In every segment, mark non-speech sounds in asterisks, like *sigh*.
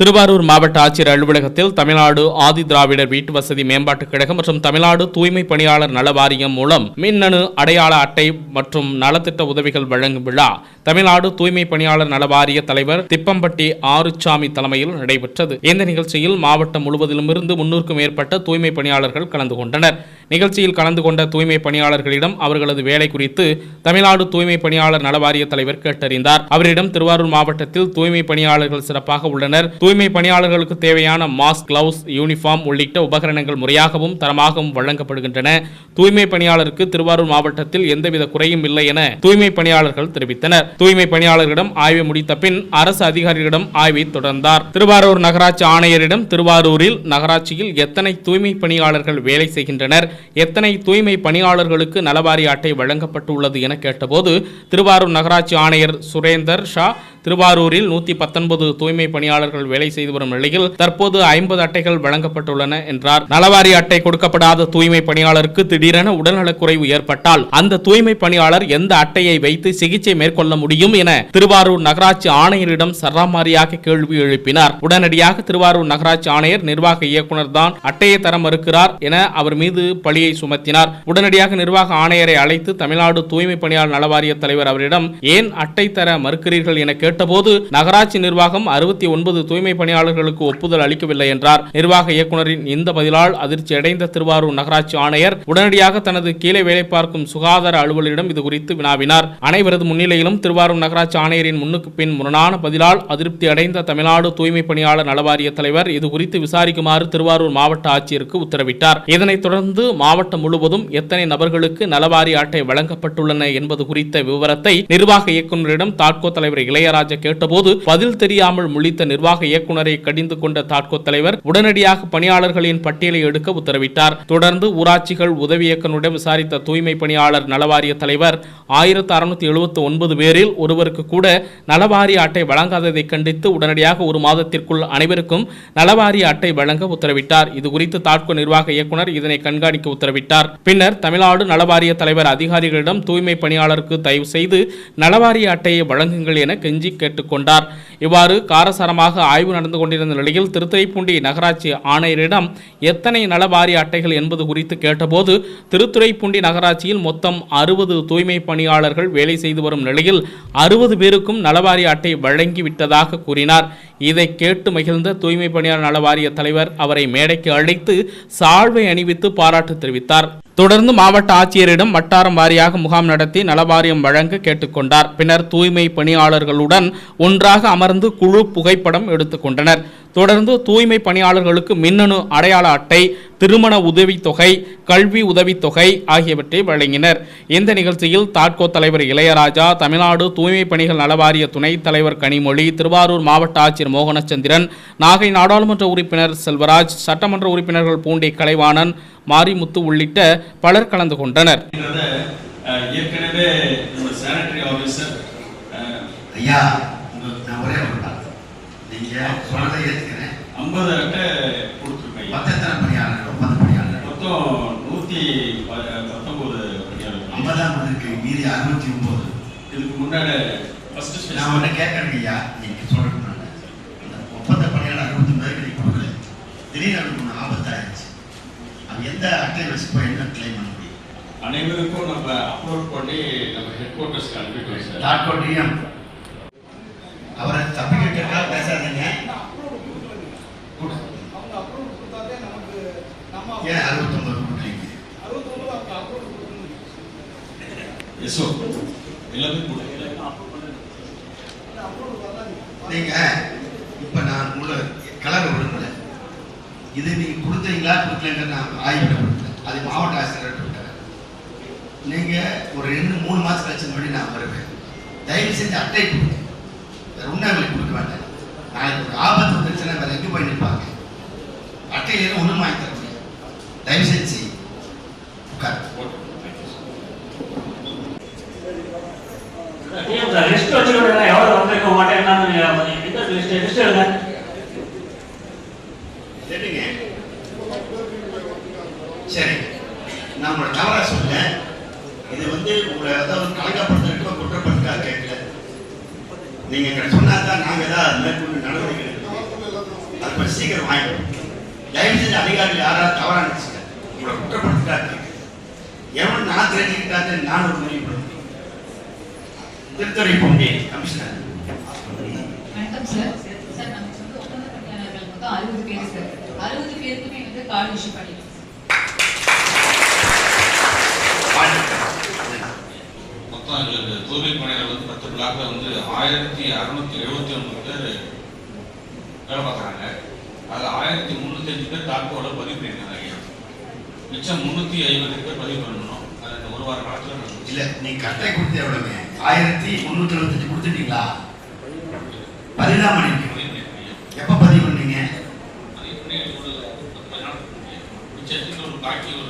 திருவாரூர் மாவட்ட ஆட்சியர் அலுவலகத்தில் தமிழ்நாடு ஆதி திராவிடர் வீட்டு வசதி மேம்பாட்டுக் கழகம் மற்றும் தமிழ்நாடு தூய்மை பணியாளர் நல வாரியம் மூலம் மின்னணு அடையாள அட்டை மற்றும் நலத்திட்ட உதவிகள் வழங்கும் விழா தமிழ்நாடு தூய்மை பணியாளர் நல வாரிய தலைவர் திப்பம்பட்டி ஆறுச்சாமி தலைமையில் நடைபெற்றது. இந்த நிகழ்ச்சியில் மாவட்டம் முழுவதிலும் இருந்து முன்னூறுக்கும் மேற்பட்ட தூய்மை பணியாளர்கள் கலந்து கொண்டனர். நிகழ்ச்சியில் கலந்து கொண்ட தூய்மை பணியாளர்களிடம் அவர்களது வேலை குறித்து தமிழ்நாடு தூய்மை பணியாளர் நல வாரிய தலைவர் கேட்டறிந்தார். அவரிடம் திருவாரூர் மாவட்டத்தில் தூய்மை பணியாளர்கள் சிறப்பாக உள்ளனர். தூய்மை பணியாளர்களுக்கு தேவையான மாஸ்க் கிளவுஸ் யூனிஃபார்ம் உள்ளிட்ட உபகரணங்கள் முறையாகவும் தரமாகவும் வழங்கப்படுகின்றன. தூய்மை பணியாளருக்கு திருவாரூர் மாவட்டத்தில் எந்தவித குறையும் இல்லை என தூய்மை பணியாளர்கள் தெரிவித்தனர். தூய்மை பணியாளர்களிடம் ஆய்வை முடித்த பின் அரசு அதிகாரிகளிடம் ஆய்வை தொடர்ந்தார். திருவாரூர் நகராட்சி ஆணையரிடம் திருவாரூரில் நகராட்சியில் எத்தனை தூய்மை பணியாளர்கள் வேலை செய்கின்றனர்? எத்தனை தூய்மை பணியாளர்களுக்கு நலவாரி அட்டை வழங்கப்பட்டுள்ளது என கேட்டபோது திருவாரூர் நகராட்சி ஆணையர் சுரேந்தர் ஷா திருவாரூரில் நூத்தி பத்தொன்பது தூய்மை பணியாளர்கள் வேலை செய்து வரும் நிலையில் தற்போது ஐம்பது அட்டைகள் வழங்கப்பட்டுள்ளன என்றார். நலவாரி அட்டை கொடுக்கப்படாத தூய்மை பணியாளருக்கு திடீரென உடல்நலக்குறைவு ஏற்பட்டால் அந்த தூய்மை பணியாளர் எந்த அட்டையை வைத்து சிகிச்சை மேற்கொள்ள முடியும் என திருவாரூர் நகராட்சி ஆணையரிடம் சராமாரியாக கேள்வி எழுப்பினார். உடனடியாக திருவாரூர் நகராட்சி ஆணையர் நிர்வாக இயக்குனர் தான் அட்டையை தர மறுக்கிறார் என அவர் மீது பழியை சுமத்தினார். உடனடியாக நிர்வாக ஆணையரை அழைத்து தமிழ்நாடு தூய்மை பணியாளர் நலவாரிய தலைவர் அவரிடம் ஏன் அட்டை தர மறுக்கிறீர்கள்? என கேட்டபோது நகராட்சி நிர்வாகம் அறுபத்தி ஒன்பது தூய்மை பணியாளர்களுக்கு ஒப்புதல் அளிக்கவில்லை என்றார். நிர்வாக இயக்குநரின் இந்த பதிலால் அதிர்ச்சி அடைந்த திருவாரூர் நகராட்சி ஆணையர் உடனடியாக தனது கீழே வேலை பார்க்கும் சுகாதார அலுவலரிடம் இது குறித்து வினாவினார். அனைவரது முன்னிலையிலும் திருவாரூர் நகராட்சி ஆணையரின் முன்னுக்கு பின் முரணான பதிலால் அதிருப்தி அடைந்த தமிழ்நாடு தூய்மை பணியாளர் நலவாரிய தலைவர் இது குறித்து விசாரிக்குமாறு திருவாரூர் மாவட்ட ஆட்சியருக்கு உத்தரவிட்டார். இதனைத் தொடர்ந்து மாவட்டம் முழுவதும் எத்தனை நபர்களுக்கு நலவாரி அட்டை வழங்கப்பட்டுள்ளன என்பது குறித்த விவரத்தை நிர்வாக இயக்குநரிடம் தாட்கோ தலைவர் இளையராஜா கேட்டபோது பதில் தெரியாமல் முழித்த நிர்வாக இயக்குநரை கடிந்து கொண்ட தாட்கோ தலைவர் உடனடியாக பணியாளர்களின் பட்டியலை எடுக்க உத்தரவிட்டார். தொடர்ந்து ஊராட்சிகள் உதவி இயக்குநரிடம் விசாரித்த தூய்மை பணியாளர் நலவாரிய தலைவர் ஆயிரத்து அறுநூத்தி எழுபத்தி ஒன்பது பேரில் ஒருவருக்கு கூட நலவாரிய அட்டை வழங்காததை கண்டித்து உடனடியாக ஒரு மாதத்திற்குள் அனைவருக்கும் நலவாரிய அட்டை வழங்க உத்தரவிட்டார். இதுகுறித்து தாட்கோ நிர்வாக இயக்குநர் இதனை கண்காணிக்க உத்தரவிட்டார். பின்னர் தமிழ்நாடு நலவாரிய தலைவர் அதிகாரிகளிடம் தூய்மை பணியாளருக்கு தயவு செய்து நலவாரிய அட்டையை வழங்குங்கள் என கெஞ்சி கேட்டுக்கொண்டார். இவ்வாறு காரசாரமாக ஆய்வு நடந்து கொண்டிருந்த நிலையில் திருத்துறைப்பூண்டி நகராட்சி ஆணையரிடம் எத்தனை நலவாரி அட்டைகள் என்பது குறித்து கேட்டபோது திருத்துறைப்பூண்டி நகராட்சியில் மொத்தம் அறுபது தூய்மை பணியாளர்கள் வேலை செய்து வரும் நிலையில் அறுபது பேருக்கும் நலவாரி அட்டை வழங்கிவிட்டதாக கூறினார். இதை கேட்டு மகிழ்ந்த தூய்மை பணியாளர் நலவாரிய தலைவர் அவரை மேடைக்கு அழைத்து சால்வை அணிவித்து பாராட்டு தெரிவித்தார். தொடர்ந்து மாவட்ட ஆட்சியரிடம் வட்டாரம் வாரியாக முகாம் நடத்தி நலவாரியம் வழங்க கேட்டுக்கொண்டார். பின்னர் தூய்மை பணியாளர்களுடன் ஒன்றாக அமர் அமர்ந்து குழு புகைப்படம் எடுத்துக்கொண்டனர். தொடர்ந்து தூய்மை பணியாளர்களுக்கு மின்னணு அடையாள அட்டை திருமண உதவித்தொகை கல்வி உதவித்தொகை ஆகியவற்றை வழங்கினர். இந்த நிகழ்ச்சியில் தாட்கோ தலைவர் இளையராஜா தமிழ்நாடு தூய்மை பணிகள் நலவாரிய துணைத் தலைவர் கனிமொழி திருவாரூர் மாவட்ட ஆட்சியர் மோகனச்சந்திரன் நாகை நாடாளுமன்ற உறுப்பினர் செல்வராஜ் சட்டமன்ற உறுப்பினர்கள் பூண்டி கலைவாணன் மாரிமுத்து உள்ளிட்ட பலர் கலந்து கொண்டனர். ஏற்கனவே நம்ம சானிட்டரி ஆஃபீஸர் ஐயா உங்களுக்கு நான் ஒரே ஒரு வார்த்தை நீங்க சொன்னதை ஏத்துக்கிறேன். ஐம்பது அட்டை கொடுத்துருக்கேன். மொத்தத்தன பணியாளர்கள்? ஒப்பந்த பணியாளர்கள். மொத்தம் நூற்றி பத்தொம்போது பணியாளர்கள். ஐம்பதாம் இருக்கு மீதி அறுபத்தி ஒன்பது. இதுக்கு முன்னாடி ஃபர்ஸ்ட் நான் ஒன்று கேட்கறேங்க ஐயா நீங்க சொல்றது நான் அந்த ஒப்பந்த பணியாளர் அறுபத்தி பேருக்கு நீ கொடுக்கல. திடீர்னு அவனுக்கு ஒன்று ஆபத்தாயிருச்சு. அவன் எந்த அட்டை வச்சு போய் என்ன கிளைம் பண்ண முடியும்? அனைவருக்கும் நம்ம அப்லோட் பண்ணி நம்ம ஹெட் குவார்ட்டர்ஸ்க்கு டாக்டர் டிஎம் அவரை தப்பிக்கிட்டு பேசாதீங்க. கொடு. ஏன் அறுபத்தொன்பது கொடுக்குறீங்க? எஸ்ஓ எல்லாமே கொடுக்கல நீங்க இப்ப நான் உள்ள கலர விடுங்கல இது நீங்க கொடுத்தீங்களா கொடுக்கலங்க நான் ஆய்வு கொடுத்தேன். அது மாவட்ட ஆசிரியர் விட்டேன் நீங்க ஒரு ரெண்டு மூணு மாசம் கழிச்சு முன்னாடி நான் வருவேன். தயவு செஞ்சு அட்டை கொடுங்க. வேற கொடுக்க வேண்டாம் நாளைக்கு ஒரு ஆபத்து வந்துருச்சுன்னா வேற எங்க போய் அட்டையில ஒண்ணும் வாங்கி தர முடியாது. தயவு செஞ்சு உட்கார். லிஸ்ட் வச்சுக்கிட்டு எவ்வளவு வந்திருக்க மாட்டேன்? லிஸ்ட் லிஸ்ட் எடுங்க சரிங்க சரி நான் உங்களை தவறா சொல்லேன் இது வந்து உங்களை ஏதாவது கலக்கப்படுத்துறதுக்கோ குற்றப்படுத்துக்காக கேட்கல நீங்க எங்களை சொன்னா தான் நாங்க ஏதாவது மேற்கொண்டு நடவடிக்கை எடுக்கணும் இப்ப சீக்கிரம் வாங்கிக்கணும் தயவு செஞ்சு அதிகாரிகள் யாராவது தவறா நினைச்சுங்க உங்களை குற்றப்படுத்திட்டாரு. எவன் நான் தெரிஞ்சுக்கிட்டாரு நான் ஒரு முடிவு பண்ண முடியும் திருத்துறை பொம்பி கமிஷனர். வணக்கம் சார் சார் வந்து மொத்தம் அறுபது பேர் சார் அறுபது பேருக்குமே வந்து கார்டு இஷ்யூ பண்ணிடுவோம் மொத்தம் எங்களுக்கு தூய்மை பணியாளர் வந்து பத்து பிளாக்ல வந்து ஆயிரத்தி அறுநூத்தி எழுபத்தி ஒன்பது பேர் வேலை பார்க்குறாங்க. அதில் ஆயிரத்தி முந்நூத்தஞ்சு பேர் டாக்கோட பதிவு பண்ணியிருக்காங்க. மிச்சம் முந்நூற்றி ஐம்பது பேர் பதிவு பண்ணணும். அது இந்த ஒரு வார காலத்தில் இல்ல நீ கட்டை கொடுத்து எவ்வளவு ஆயிரத்தி முன்னூத்தி எழுபத்தஞ்சு கொடுத்துட்டீங்களா? பதினாம் மணி பதிவு பண்ணியிருக்கீங்க. எப்ப பதிவு பண்ணீங்க?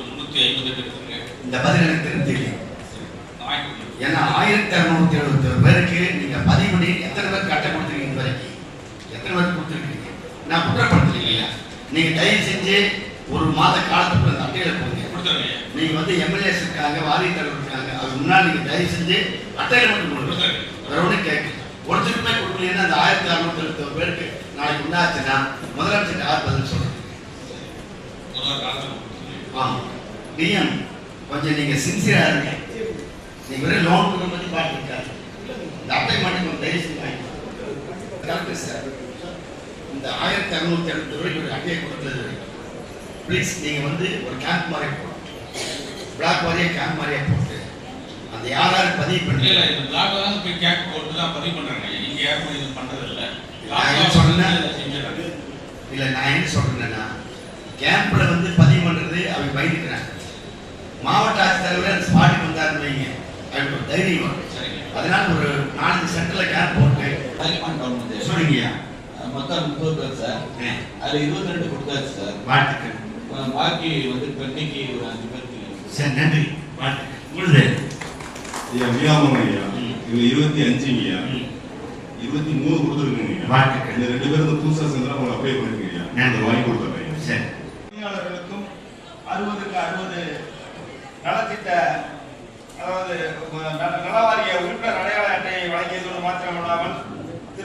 முந்நூற்றி இந்த பதில் எனக்கு தெரிஞ்சு ஏன்னா ஆயிரத்தி அறுநூத்தி எழுபத்தி ஒரு பேருக்கு நீங்க பதிவு பண்ணி எத்தனை பேர் கட்டை கொடுத்துருக்கீங்க வரைக்கும்? எத்தனை பேர் கொடுத்துருக்கீங்க? நான் குற்றப்படுத்தலைங்க இல்லையா நீங்க தயவு செஞ்சு ஒரு மாத காலத்துக்குள்ள அந்த அட்டையில கொடுங்க. கொடுத்துருங்க நீங்க வந்து எம்எல்ஏஸ் இருக்காங்க வாரி தலைவர் இருக்காங்க அது முன்னாடி நீங்க தயவு செஞ்சு அட்டையில மட்டும் கொடுங்க கொடுத்துருங்க வேற ஒன்றும் கேட்க ஒருத்தருக்குமே கொடுக்கலைன்னா அந்த ஆயிரத்தி அறுநூத்தி எழுபத்தி பேருக்கு நாளைக்கு உண்டாச்சுன்னா முதலமைச்சர் யார் பதில் கொடுத்துருங்க. ஆமா. டிஎம் கொஞ்சம் நீங்க சின்சியரா இருங்க. நீங்க வெறும் லோன் கொடுக்க பாட்டுருக்காரு. இந்த அட்டை மட்டும் தயவு செஞ்சு வாங்கிக்கோங்க. கரெக்ட் சார் இந்த ஆயிரத்தி அறுநூத்தி எழுபது ரூபாய்க்கு அட்டையை கொடுத்தது ப்ளீஸ் நீங்க வந்து ஒரு கேம்ப் மாதிரி போடணும். பிளாக் மாதிரியே கேம்ப் மாதிரியே போட்டு அந்த யார் யார் பதிவு பண்ணி இல்ல இந்த பிளாக்ல தான் போய் கேக் போட்டு தான் பதிவு பண்றாங்க. இங்க யாரும் இது பண்றது இல்ல நான் என்ன சொன்னேன்? இல்ல நான் என்ன சொல்றேன்னா கேம்ப்ல வந்து பதிவு பண்றது அவங்க பயந்துக்கிறாங்க. மாவட்ட ஆட்சித்தலைவர் ஸ்பாட்டுக்கு வந்தாருன்னு வைங்க. அவங்களுக்கு ஒரு தைரியம் அதனால ஒரு நாலஞ்சு சென்டர்ல கேம்ப் போட்டு சொல்லுங்கய்யா மொத்தம் முப்பது பேர் சார். ஆ, அதுல இருபத்தி ரெண்டு கொடுத்தாச்சு சார். வாழ்த்துக்கள். பாக்கி வந்து பெண்ணிக்கு ஒரு அஞ்சு பேருக்கு. சரி நன்றி. வாழ்த்துக்கள். ஐயா வியாபம் ஐயா. இது இருபத்தி அஞ்சுங்கய்யா ம். இருபத்தி மூணு கொடுத்துருக்குங்க வாழ்த்துக்கள். இந்த ரெண்டு பேரும் வந்து புதுசா சேர்ந்தா உங்களுக்கு அப்ளை பண்ணிருக்கீங்க நன்றி. அதை வாங்கி கொடுத்துறேன் சரி. பணியாளர்களுக்கும் அறுபதுக்கு அறுபது நலத்திட்ட அதாவது நல- நலவாரிய உறுப்பினர் அடையாள அட்டையை வழங்கியதோடு மாத்திரமல்லாமல்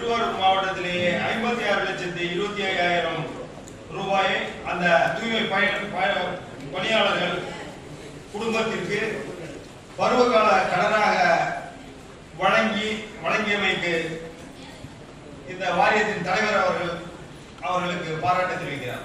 திருவாரூர் மாவட்டத்திலேயே ஐம்பத்தி ஆறு லட்சத்தி இருபத்தி ஐயாயிரம் ரூபாயை அந்த தூய்மை பயண பணியாளர்கள் குடும்பத்திற்கு பருவகால கடனாக வழங்கி வழங்கியமைக்கு இந்த வாரியத்தின் தலைவர் அவர்கள் அவர்களுக்கு பாராட்டு தெரிவிக்கிறார்.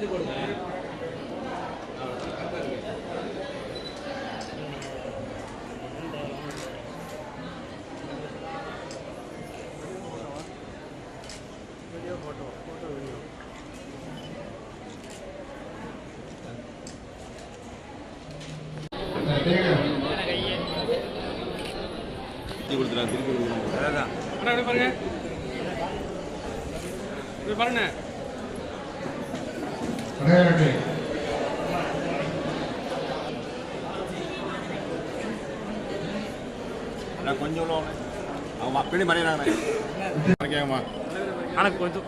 சேர்ந்து போடுங்க அண்ணா அப்படியே பாருங்க. இப்படி பாருங்க கொஞ்சம் அவங்க பின்னாடி மறையிறாங்க *laughs* கொஞ்சம்